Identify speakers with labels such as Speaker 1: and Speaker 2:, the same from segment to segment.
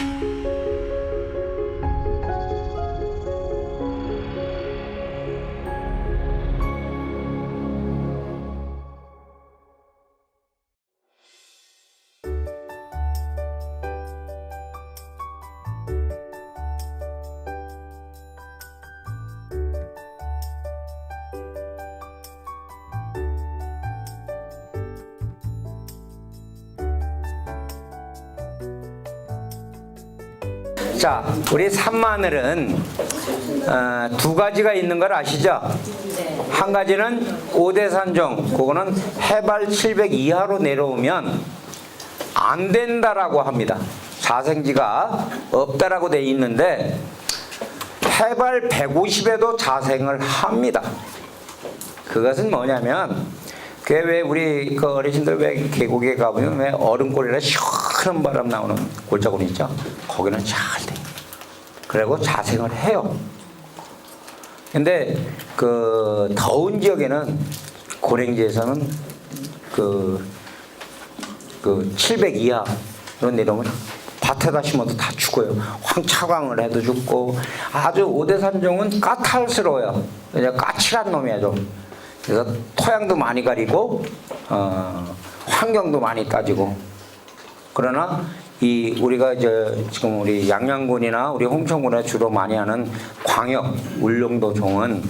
Speaker 1: あ。 자, 우리 산마늘은 어, 두 가지가 있는 걸 아시죠? 한 가지는 오대산종, 그거는 해발 700 이하로 내려오면 안 된다라고 합니다. 자생지가 없다라고 돼 있는데 해발 150에도 자생을 합니다. 그것은 뭐냐면 그게 왜 우리 그 어르신들 왜 계곡에 가보면 왜 얼음골이라 시원한 바람 나오는 골짜기 있죠? 거기는 잘 돼. 그리고 자생을 해요. 근데 그 더운 지역에는 고랭지에서는 그, 그 700 이하로 내려오면 밭에다 심어도 다 죽어요. 황차광을 해도 죽고 아주 오대산종은 까탈스러워요. 그냥 까칠한 놈이야 좀. 그래서 토양도 많이 가리고 어, 환경도 많이 따지고 그러나 이 우리가 이제 지금 우리 양양군이나 우리 홍천군에 주로 많이 하는 광역 울릉도 종은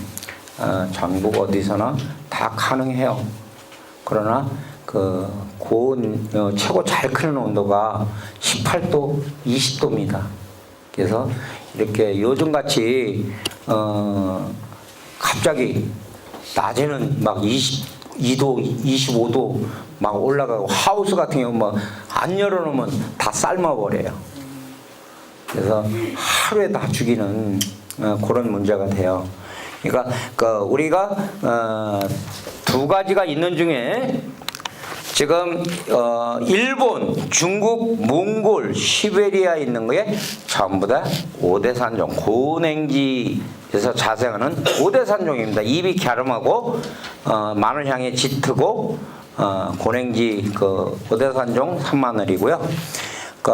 Speaker 1: 어, 전국 어디서나 다 가능해요. 그러나 그 고온 어, 최고 잘 크는 온도가 18도, 20도입니다. 그래서 이렇게 요즘 같이 어 갑자기 낮에는 막 22도, 25도 막 올라가고 하우스 같은 경우 뭐안 열어놓으면 다 삶아버려요. 그래서 하루에 다 죽이는 어, 그런 문제가 돼요. 그러니까 그 우리가 어, 두 가지가 있는 중에 지금 어, 일본, 중국, 몽골, 시베리아 있는 거에 전부 다 오대산종 고냉지에서 자생하는 오대산종입니다. 입이 갸름하고 어, 마늘 향이 짙고 어, 고냉지 그 오대산종 산마늘이고요. 그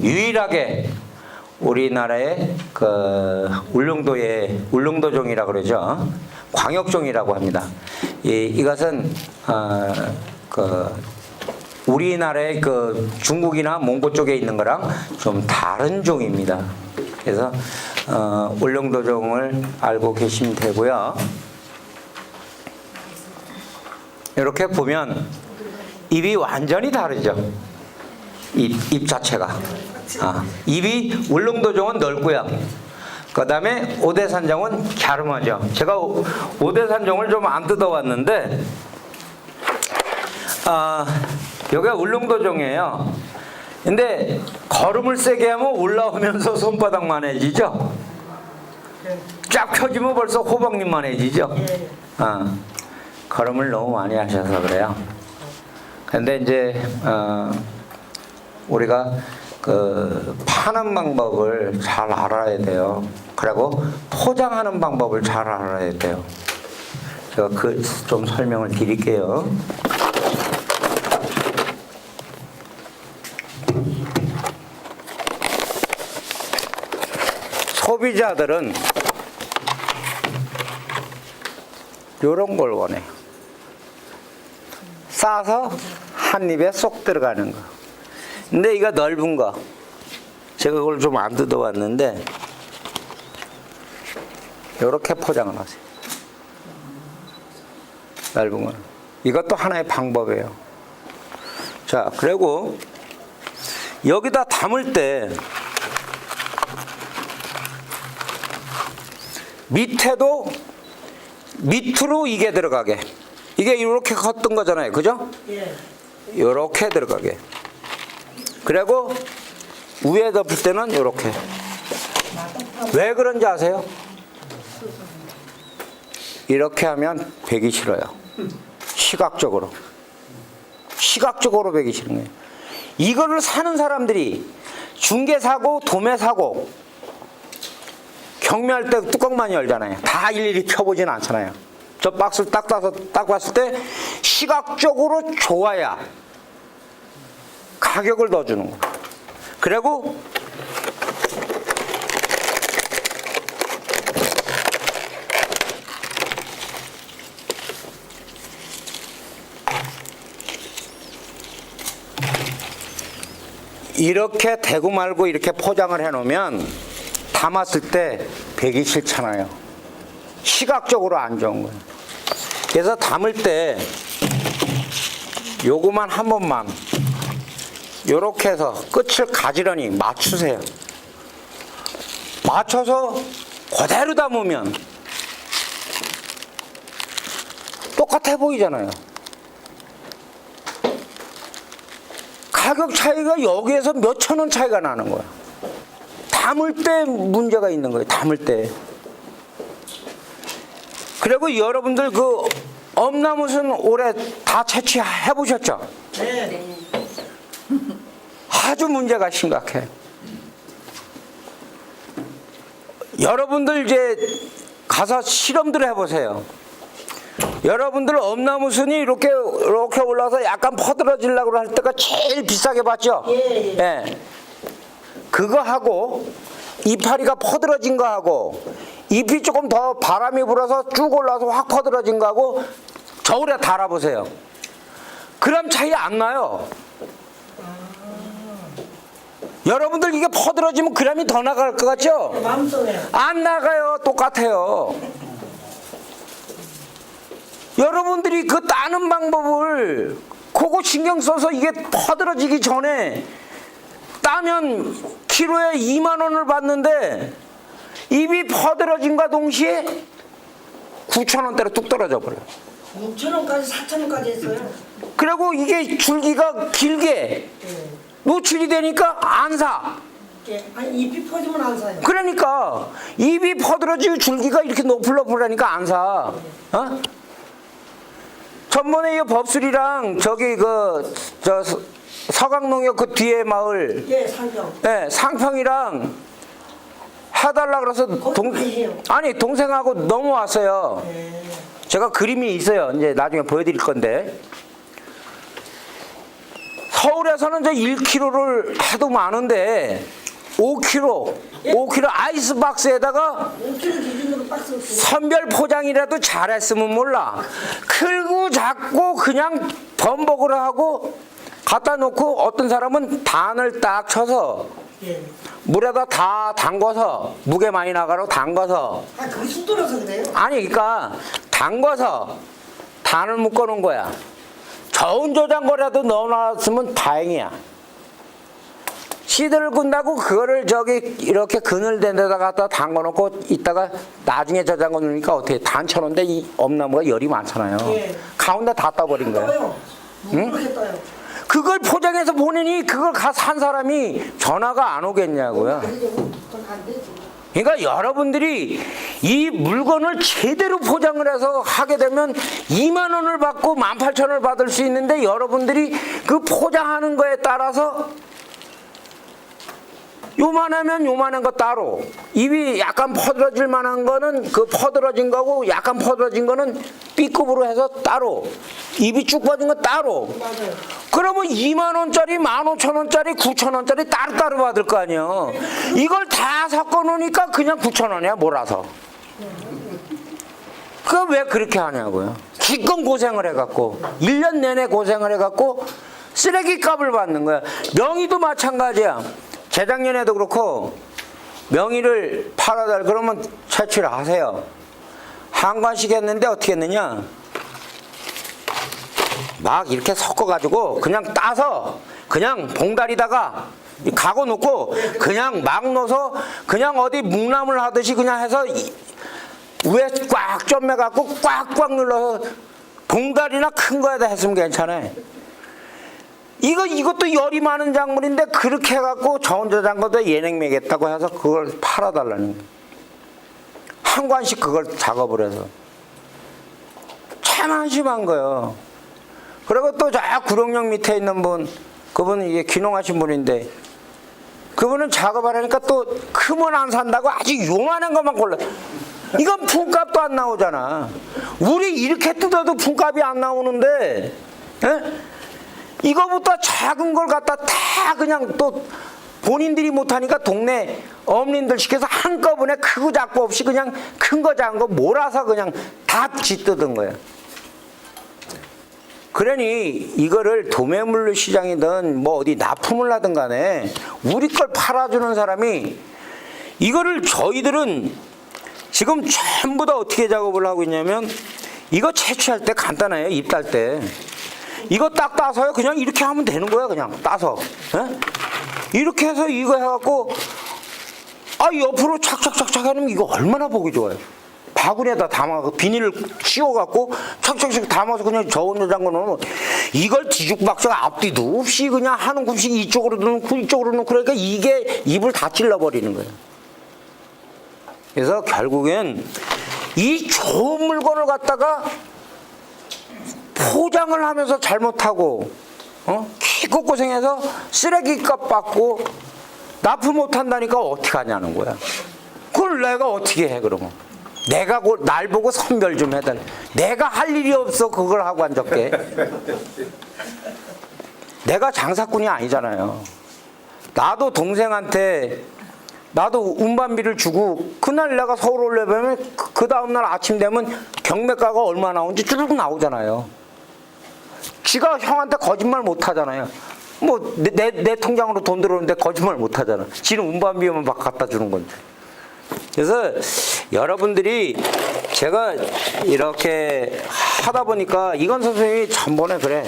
Speaker 1: 유일하게 우리나라의 그 울릉도의 울릉도종이라 그러죠. 광역종이라고 합니다. 이, 이것은 어, 그 우리나라의 그 중국이나 몽골 쪽에 있는 거랑 좀 다른 종입니다. 그래서 어, 울릉도 종을 알고 계시면 되고요. 이렇게 보면 입이 완전히 다르죠. 입, 입 자체가. 아, 입이 울릉도종은 넓고요. 그 다음에 오대산종은 갸름하죠. 제가 오- 오대산종을 좀 안 뜯어왔는데, 아, 여기가 울릉도종이에요. 근데 걸음을 세게 하면 올라오면서 손바닥만해지죠? 쫙 펴지면 벌써 호박잎만해지죠? 아, 걸음을 너무 많이 하셔서 그래요. 근데 이제 어, 우리가 그 파는 방법을 잘 알아야 돼요. 그리고 포장하는 방법을 잘 알아야 돼요. 제가 그 좀 설명을 드릴게요. 소비자들은 이런 걸 원해요. 싸서 한 입에 쏙 들어가는 거. 근데 이거 넓은 거. 제가 그걸 좀 안 뜯어왔는데, 이렇게 포장을 하세요. 넓은 거. 이것도 하나의 방법이에요. 자, 그리고 여기다 담을 때 밑에도 밑으로 이게 들어가게. 이게 이렇게 컸던 거잖아요. 그죠? 이렇게 들어가게. 그리고 위에 덮을 때는 이렇게. 왜 그런지 아세요? 이렇게 하면 배기 싫어요. 시각적으로. 시각적으로 배기 싫은 거예요. 이거를 사는 사람들이 중개 사고, 도매 사고, 경매할 때 뚜껑만 열잖아요. 다 일일이 켜보진 않잖아요. 저 박스를 딱 따서 딱 봤을 때 시각적으로 좋아야 가격을 더 주는 거. 그리고 이렇게 대구 말고 이렇게 포장을 해놓으면 담았을 때 배기 싫잖아요. 시각적으로 안 좋은 거예요. 그래서 담을 때 요거만 한 번만 요렇게 해서 끝을 가지런히 맞추세요. 맞춰서 그대로 담으면 똑같아 보이잖아요. 가격 차이가 여기에서 몇 천 원 차이가 나는 거야. 담을 때 문제가 있는 거예요. 담을 때. 그리고 여러분들 그 엄나무순 올해 다 채취해 보셨죠?
Speaker 2: 네.
Speaker 1: 아주 문제가 심각해. 여러분들 이제 가서 실험들 해보세요. 여러분들 엄나무순이 이렇게 이렇게 올라서 약간 퍼들어지려고 할 때가 제일 비싸게 받죠.
Speaker 2: 예,
Speaker 1: 예. 그거 하고 이파리가 퍼들어진 거 하고 잎이 조금 더 바람이 불어서 쭉 올라서 확 퍼들어진 거 하고 저울에 달아보세요. 그럼 차이 안 나요. 여러분들 이게 퍼들어지면 그람이 더 나갈 것 같죠? 안 나가요. 똑같아요. 여러분들이 그 따는 방법을 그거 신경 써서 이게 퍼들어지기 전에 따면 키로에 2만 원을 받는데 입이 퍼들어진과 동시에 9천 원대로 뚝 떨어져 버려요.
Speaker 2: 6천 원까지 4천 원까지 했어요.
Speaker 1: 그리고 이게 줄기가 길게
Speaker 2: 예.
Speaker 1: 노출이 되니까 안 사.
Speaker 2: 예. 아니 잎이 퍼지면 안 사요.
Speaker 1: 그러니까 입이 퍼들어지고 줄기가 이렇게 높을러풀라니까 안 사. 어? 전번에 이 법술이랑 저기 그저 서강농역 그 뒤에 마을
Speaker 2: 예, 상경.
Speaker 1: 예, 상평이랑 해달라 그래서 동. 아니 동생하고 넘어왔어요.
Speaker 2: 예.
Speaker 1: 제가 그림이 있어요. 이제 나중에 보여드릴 건데. 서울에서는 저 1kg를 해도 많은데 5kg, 5kg 아이스박스에다가
Speaker 2: 5kg 기준으로 박스 없어요.
Speaker 1: 선별 포장이라도 잘했으면 몰라. 클고 잡고 그냥 번복을 하고 갖다 놓고 어떤 사람은 단을 딱 쳐서
Speaker 2: 예.
Speaker 1: 물에다 다 담궈서 무게 많이 나가라고 담궈서
Speaker 2: 아, 그게 속도라서 그래요.
Speaker 1: 아니 그러니까 담궈서 단을 묶어 놓은 거야. 저온 저장고라도 넣어놨으면 다행이야. 씨들을 군다고 그거를 저기 이렇게 그늘 된 데다 갖다 담궈 놓고 있다가 나중에 저장고 놓으니까 어떻게 단쳐놓은데 이 엄나무가 열이 많잖아요.
Speaker 2: 예.
Speaker 1: 가운데 다 떠버린 거야.
Speaker 2: 떠요. 그렇게 떠요.
Speaker 1: 그걸 포장해서 보내니 그걸 가산 사람이 전화가 안 오겠냐고요. 그러니까 여러분들이 이 물건을 제대로 포장을 해서 하게 되면 2만 원을 받고 18,000원을 받을 수 있는데 여러분들이 그 포장하는 거에 따라서 요만하면 요만한 거 따로 입이 약간 퍼들어질 만한 거는 그 퍼들어진 거고 약간 퍼들어진 거는 B급으로 해서 따로 입이 쭉 퍼진 거 따로. 그러면 2만 원짜리, 15,000원짜리, 9,000원짜리 따로따로 받을 거 아니에요. 이걸 다 섞어 놓으니까 그냥 9,000원이야, 몰아서. 그 왜 그렇게 하냐고요. 기껏 고생을 해갖고, 1년 내내 고생을 해갖고, 쓰레기 값을 받는 거야. 명의도 마찬가지야. 재작년에도 그렇고, 명의를 팔아달, 그러면 채취를 하세요. 한 관씩 했는데 어떻게 했느냐? 막 이렇게 섞어가지고 그냥 따서 그냥 봉다리다가 가고 놓고 그냥 막 넣어서 그냥 어디 묵나물 하듯이 그냥 해서 이- 위에 꽉 점매갖고 꽉꽉 눌러서 봉다리나 큰 거에다 했으면 괜찮아요. 이거 이것도 열이 많은 작물인데 그렇게 해갖고 저온저장고도 예냉 매겠다고 해서 그걸 팔아달라는 거예요. 한 관씩 그걸 작업을 해서 참 한심한 거예요. 그리고 또 저 구룡령 밑에 있는 분, 그분은 이게 귀농하신 분인데, 그분은 작업을 하니까 또 크면 안 산다고 아주 요만한 것만 골라. 이건 품값도 안 나오잖아. 우리 이렇게 뜯어도 품값이 안 나오는데, 에? 이거부터 작은 걸 갖다 다 그냥 또 본인들이 못하니까 동네 어머님들 시켜서 한꺼번에 크고 작고 없이 그냥 큰 거 작은 거 몰아서 그냥 다 짓뜯은 거야. 그러니 이거를 도매물 시장이든 뭐 어디 납품을 하든 간에 우리 걸 팔아주는 사람이 이거를 저희들은 지금 전부 다 어떻게 작업을 하고 있냐면 이거 채취할 때 간단해요 입딸 때. 이거 딱 따서요 그냥 이렇게 하면 되는 거야 그냥 따서. 예? 이렇게 해서 이거 해갖고 아 옆으로 착착착착 하면 이거 얼마나 보기 좋아요 바구니에다 담아서 비닐을 씌워갖고 착착착 담아서 그냥 저온 냉장고 넣으면 이걸 뒤죽박죽 앞뒤도 없이 그냥 하는 굽씩 이쪽으로 넣고 이쪽으로 넣고 그러니까 이게 입을 다 찔러버리는 거예요. 그래서 결국엔 이 좋은 물건을 갖다가 포장을 하면서 잘못하고 어? 기껏 고생해서 쓰레기값 받고 납품 못한다니까 어떻게 하냐는 거야. 그걸 내가 어떻게 해 그러면 내가 고- 날 보고 선별 좀 해달 내가 할 일이 없어 그걸 하고 앉았게 내가 장사꾼이 아니잖아요 나도 동생한테 나도 운반비를 주고 그날 내가 서울 올려면 그, 그 다음날 아침 되면 경매가가 얼마 나오는지 쭉 나오잖아요. 지가 형한테 거짓말 못 하잖아요. 뭐 내 내 통장으로 돈 들어오는데 거짓말 못 하잖아. 지는 운반비만 막 갖다 주는 건데. 그래서 여러분들이 제가 이렇게 하다 보니까 이건 선생님이 전번에 그래.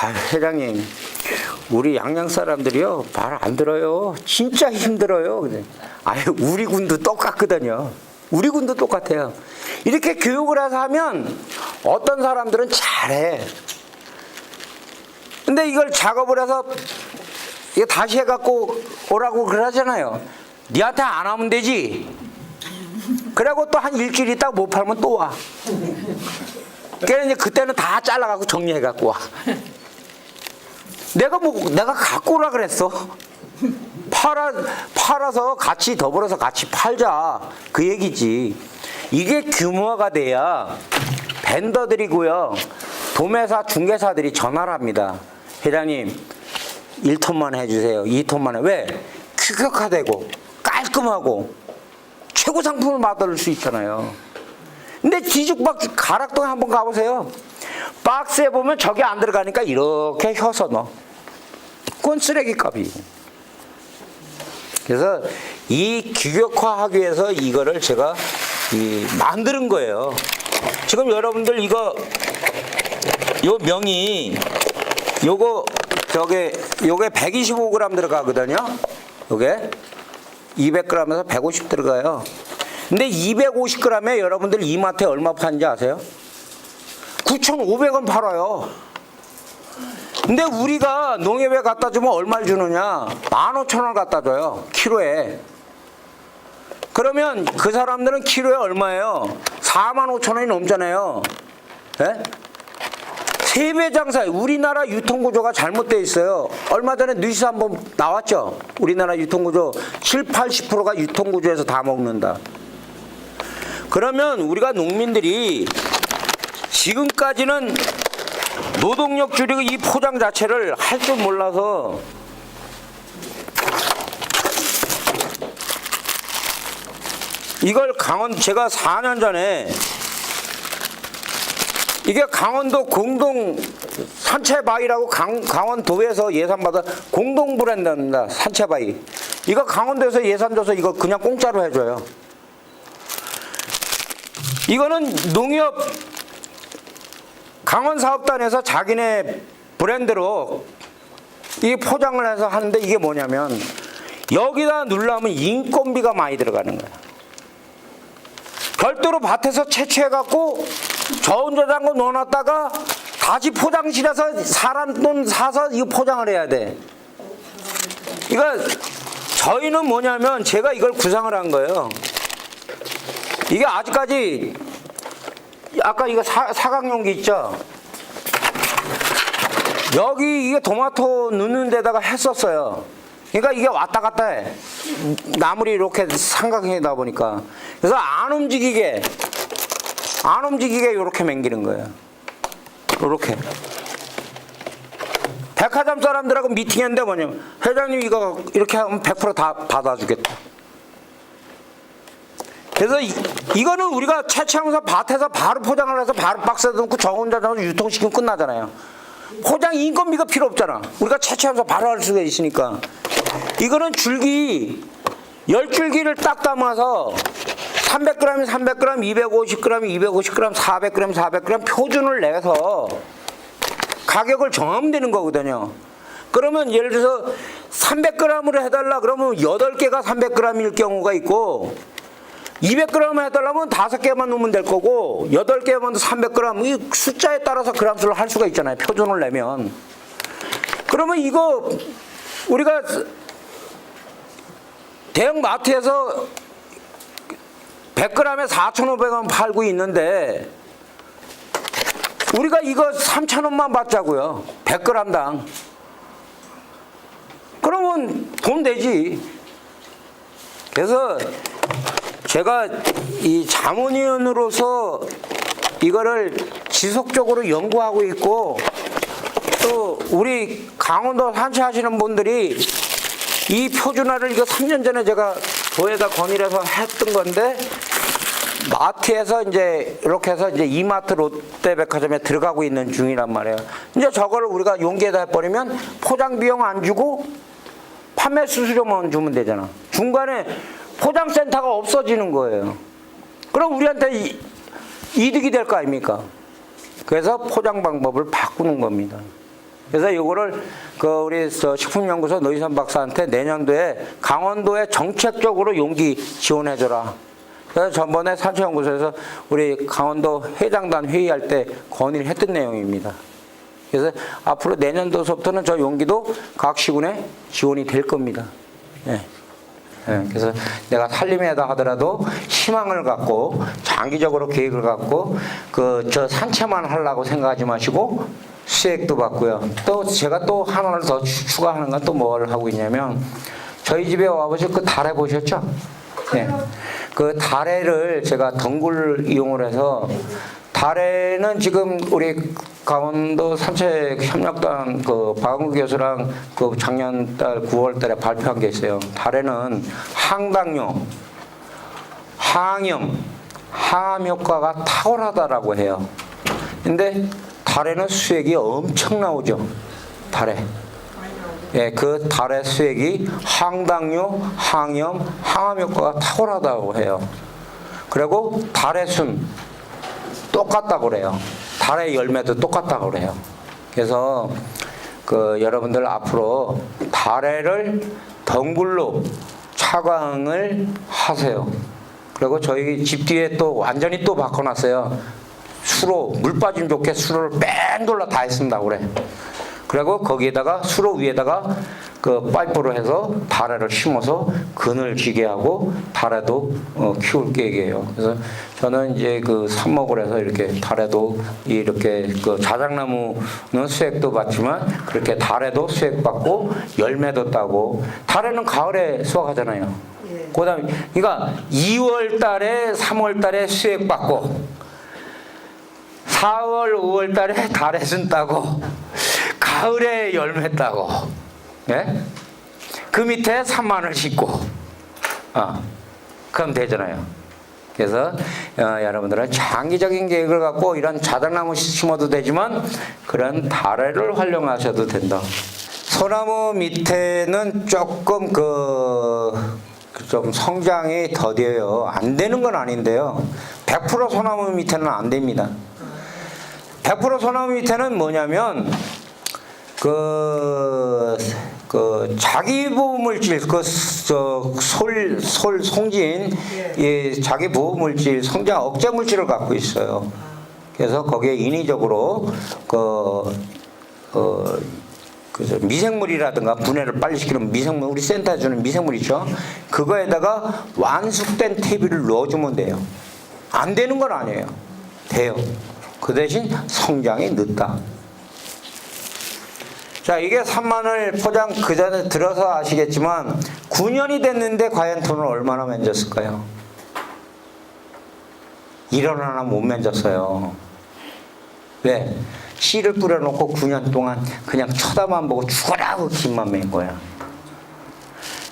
Speaker 1: 아, 회장님, 우리 양양 사람들이요 말 안 들어요. 진짜 힘들어요. 아유 우리 군도 똑같거든요. 우리 군도 똑같아요. 이렇게 교육을 해서 하면 어떤 사람들은 잘해. 근데 이걸 작업을 해서 이거 다시 해갖고 오라고 그러잖아요. 니한테 안 하면 되지. 그리고 또 한 일주일 있다가 못 팔면 또 와. 그래서 이제 그때는 다 잘라갖고 정리해갖고 와. 내가 뭐 내가 갖고 오라 그랬어. 팔아 팔아서 같이 더불어서 같이 팔자 그 얘기지. 이게 규모화가 돼야 벤더들이고요. 도매사 중개사들이 전화를 합니다. 회장님 1톤만 해주세요. 2톤만 해. 왜? 규격화되고 깔끔하고 최고 상품을 받을 수 있잖아요. 근데 뒤죽박죽 가락동에 한번 가보세요. 박스에 보면 저게 안 들어가니까 이렇게 혀서 넣어. 그건 쓰레기 값이. 그래서 이 규격화하기 위해서 이거를 제가 이 만드는 거예요. 지금 여러분들 이거 요 명이 요거 저게 요게 125g 들어가거든요. 요게 200g에서 150 들어가요. 근데 250g에 여러분들 이마트에 얼마 파는지 아세요? 9,500원 팔아요. 근데 우리가 농협에 갖다 주면 얼마를 주느냐? 15,000원 갖다 줘요. 키로에. 그러면 그 사람들은 키로에 얼마예요? 45,000원이 넘잖아요. 예? 세배 장사, 우리나라 유통 구조가 잘못되어 있어요. 얼마 전에 뉴스 한번 나왔죠? 우리나라 유통 구조 7, 80%가 유통 구조에서 다 먹는다. 그러면 우리가 농민들이 지금까지는 노동력 줄이고 이 포장 자체를 할 줄 몰라서 이걸 강원 제가 4년 전에 이게 강원도 공동 산채 바위라고 강, 강원도에서 예산 받아 공동 브랜드입니다. 산채 바위. 이거 강원도에서 예산 줘서 이거 그냥 공짜로 해줘요. 이거는 농협 강원 사업단에서 자기네 브랜드로 이 포장을 해서 하는데 이게 뭐냐면 여기다 눌러면 인건비가 많이 들어가는 거야. 별도로 밭에서 채취해갖고 저온저장고 넣어놨다가 다시 포장실에서 사람 돈 사서 이거 포장을 해야 돼. 이거 저희는 뭐냐면 제가 이걸 구상을 한 거예요. 이게 아직까지 아까 이거 사, 사각용기 있죠? 여기 이게 토마토 넣는 데다가 했었어요. 그러니까 이게 왔다 갔다 해. 나물이 이렇게 삼각형이다 보니까. 그래서 안 움직이게, 안 움직이게 이렇게 맹기는 거예요. 이렇게. 백화점 사람들하고 미팅했는데 뭐냐면, 회장님 이거 이렇게 하면 100%다 받아주겠다. 그래서 이, 이거는 우리가 채취하면서 밭에서 바로 포장을 해서 바로 박스에 넣고 저 혼자 넣어서 유통시키면 끝나잖아요. 포장 인건비가 필요 없잖아. 우리가 채취하면서 바로 할 수가 있으니까. 이거는 줄기 열 줄기를 딱 담아서 300g, 300g, 250g, 250g, 400g, 400g 표준을 내서 가격을 정하면 되는 거거든요. 그러면 예를 들어서 300g으로 해달라 그러면 8개가 300g일 경우가 있고 200g 해달라면 5개만 넣으면 될 거고 8개만 300g 이 숫자에 따라서 그람수를 할 수가 있잖아요. 표준을 내면. 그러면 이거 우리가 대형 마트에서 100g에 4,500원 팔고 있는데 우리가 이거 3,000원만 받자고요. 100g당. 그러면 돈 되지. 그래서 제가 이 자문위원으로서 이거를 지속적으로 연구하고 있고 또 우리 강원도 산채하시는 분들이 이 표준화를 이거 3년 전에 제가 도에다 건의해서 했던 건데 마트에서 이제 이렇게 해서 이제 이마트 롯데백화점에 들어가고 있는 중이란 말이에요. 이제 저거를 우리가 용기에다 해버리면 포장 비용 안 주고 판매 수수료만 주면 되잖아. 중간에 포장센터가 없어지는 거예요. 그럼 우리한테 이, 이득이 될 거 아닙니까? 그래서 포장 방법을 바꾸는 겁니다. 그래서 이거를 그 우리 저 식품연구소 노희선 박사한테 내년도에 강원도에 정책적으로 용기 지원해줘라. 그래서 전번에 산초연구소에서 우리 강원도 회장단 회의할 때 건의를 했던 내용입니다. 그래서 앞으로 내년도서부터는 저 용기도 각 시군에 지원이 될 겁니다. 예. 예, 그래서 내가 살림에다 하더라도 희망을 갖고 장기적으로 계획을 갖고 그 저 산채만 하려고 생각하지 마시고 수액도 받고요. 또 제가 또 하나를 더 추- 추가하는 건 또 뭘 하고 있냐면 저희 집에 와보셔 그 달에 보셨죠? 네. 그 달에를 제가 덩굴 이용을 해서 달에는 지금 우리 강원도 산책 협력단 그 박은구 교수랑 그 작년 달 9월 달에 발표한 게 있어요. 달에는 항당뇨, 항염, 항암 효과가 탁월하다라고 해요. 근데 달에는 수액이 엄청 나오죠. 달에. 예, 그 달의 수액이 항당뇨, 항염, 항암 효과가 탁월하다고 해요. 그리고 달의 순 똑같다고 그래요. 달의 열매도 똑같다고 그래요. 그래서 그 여러분들 앞으로 달에를 덩굴로 차광을 하세요. 그리고 저희 집 뒤에 또 완전히 또 바꿔놨어요. 수로 물 빠짐 좋게 수로를 뺑 돌라 다 했습니다. 그래. 그리고 거기에다가 수로 위에다가 그 파이프로 해서 다래를 심어서 그늘 지게 하고 다래도 어, 키울 계획이에요. 그래서 저는 이제 그 삽목을 해서 이렇게 다래도 이렇게 그 자작나무는 수액도 받지만 그렇게 다래도 수액 받고 열매도 따고 다래는 가을에 수확하잖아요.
Speaker 2: 예.
Speaker 1: 그다음에 그러니까 2월 달에 3월 달에 수액 받고 4월 5월 달에 달에순 따고 가을에 열매 따고 예? 그 밑에 산만을 심고 아 그럼 되잖아요. 그래서 어, 여러분들은 장기적인 계획을 갖고 이런 자작나무 심어도 되지만 그런 다래를 활용하셔도 된다. 소나무 밑에는 조금 그 좀 성장이 더뎌요. 안 되는 건 아닌데요. 100% 소나무 밑에는 안 됩니다. 100% 소나무 밑에는 뭐냐면 그, 그 자기 보호 물질 그sol솔 송진 이 자기 보호 물질 성장 억제 물질을 갖고 있어요. 그래서 거기에 인위적으로 그 어, 그저 미생물이라든가 분해를 빨리 시키는 미생물 우리 센터에 주는 미생물 있죠. 그거에다가 완숙된 퇴비를 넣어주면 돼요. 안 되는 건 아니에요. 돼요. 그 대신 성장이 늦다. 자, 이게 3만을 포장 그 전에 들어서 아시겠지만 9년이 됐는데 과연 돈을 얼마나 만졌을까요? 1원 하나 못 만졌어요. 왜? 씨를 뿌려놓고 9년 동안 그냥 쳐다만 보고 죽어라 하고 김만 맨 거야.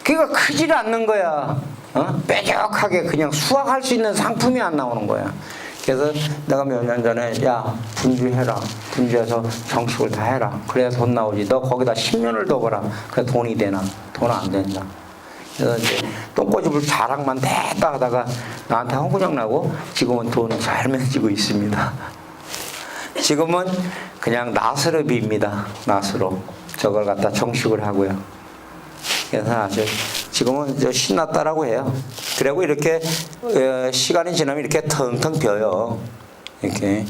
Speaker 1: 그러니까 크질 않는 거야. 어? 뾰족하게 그냥 수확할 수 있는 상품이 안 나오는 거야. 그래서 내가 몇 년 전에 야 분주해라. 분주해서 정식을 다 해라. 그래야 돈 나오지. 너 거기다 10년을 더 벌어. 그래 돈이 되나? 돈 안 된다. 그래서 이제 똥꼬집을 자랑만 대다 하다가 나한테 홍구장 나고 지금은 돈 잘 만지고 있습니다. 지금은 그냥 나스럽입니다. 나스럽. 저걸 갖다 정식을 하고요. 그래서 아주 지금은 저 신났다라고 해요. 그리고 이렇게 어, 시간이 지나면 이렇게 텅텅 비어요. 이렇게.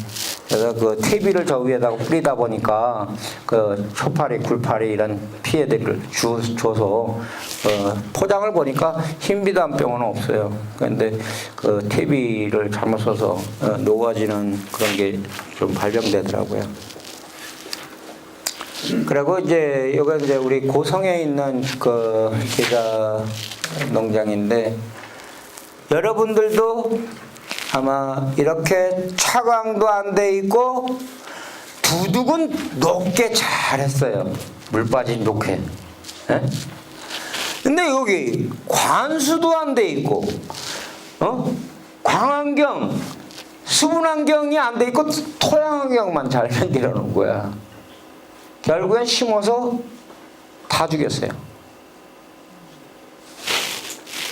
Speaker 1: 그래서 그 퇴비를 저 위에다가 뿌리다 보니까 그 초파리, 굴파리 이런 피해들을 주, 줘서 어, 포장을 보니까 흰비단병은 없어요. 그런데 그 퇴비를 잘못 써서 어, 녹아지는 그런 게 좀 발병되더라고요. 그리고 이제 여기 이제 우리 고성에 있는 그 계자 농장인데 여러분들도 아마 이렇게 차광도 안 돼 있고 두둑은 높게 잘했어요. 물 빠진 녹회. 예? 근데 여기 관수도 안 돼 있고 어? 광안경 수분환경이 안 돼 있고 토양환경만 잘 만들어 놓은 거야. 결국엔 심어서 다 죽였어요.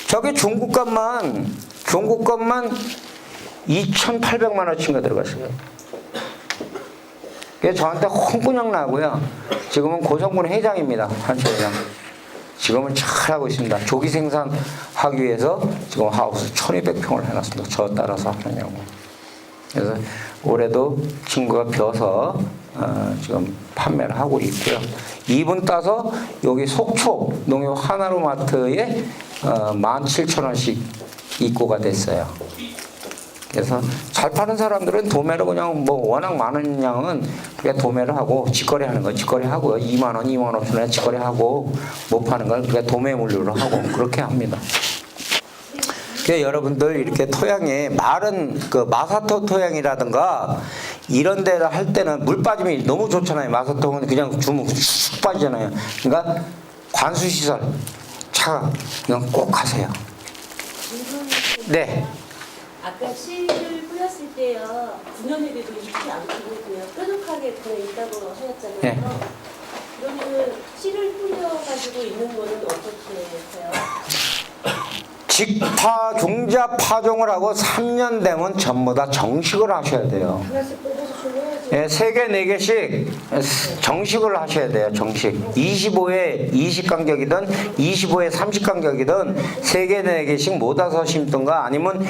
Speaker 1: 저게 중국 것만 중국 것만 2,800만 원치가 들어갔어요. 저한테 홍군형 나고요. 지금은 고성군 회장입니다. 한치 회장. 지금은 잘 하고 있습니다. 조기 생산하기 위해서 지금 하우스 1,200평을 해놨습니다. 저 따라서 하느냐고. 그래서 올해도 친구가 벼서 어, 지금 판매를 하고 있고요. 2분 따서 여기 속초 농협 하나로마트에 어, 17,000원씩 입고가 됐어요. 그래서 잘 파는 사람들은 도매로 그냥 뭐 워낙 많은 양은 그냥 도매를 하고 직거래 하는 거 직거래 하고요. 2만 원, 2만 5천 원에 직거래 하고 못 파는 걸 그냥 도매 물류로 하고 그렇게 합니다. 그 여러분들 이렇게 토양에 마른 그 마사토 토양이라든가 이런 데를 할 때는 물 빠짐이 너무 좋잖아요. 마사토는 그냥 주면 쑥 빠지잖아요. 그러니까 관수 시설 차 이건 꼭 하세요. 네.
Speaker 3: 아까 씨를 뿌렸을 때요 분연일에도 익지 않고 그냥 뾰족하게 그냥 있다고 하셨잖아요.
Speaker 1: 네.
Speaker 3: 그러면 씨를 뿌려가지고 있는 거는 어떻게 해요?
Speaker 1: 직파 종자 파종을 하고 3년 되면 전부 다 정식을 하셔야 돼요. 예, 세 개, 네 개씩 정식을 하셔야 돼요. 정식. 25에 20 간격이든 25에 30 간격이든 세 개, 네 개씩 모아서 심든가 아니면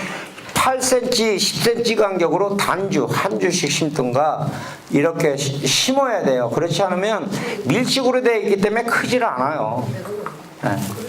Speaker 1: 8cm, 10cm 간격으로 단주 한 주씩 심든가 이렇게 시- 심어야 돼요. 그렇지 않으면 밀집으로 되어 있기 때문에 크질 않아요. 예.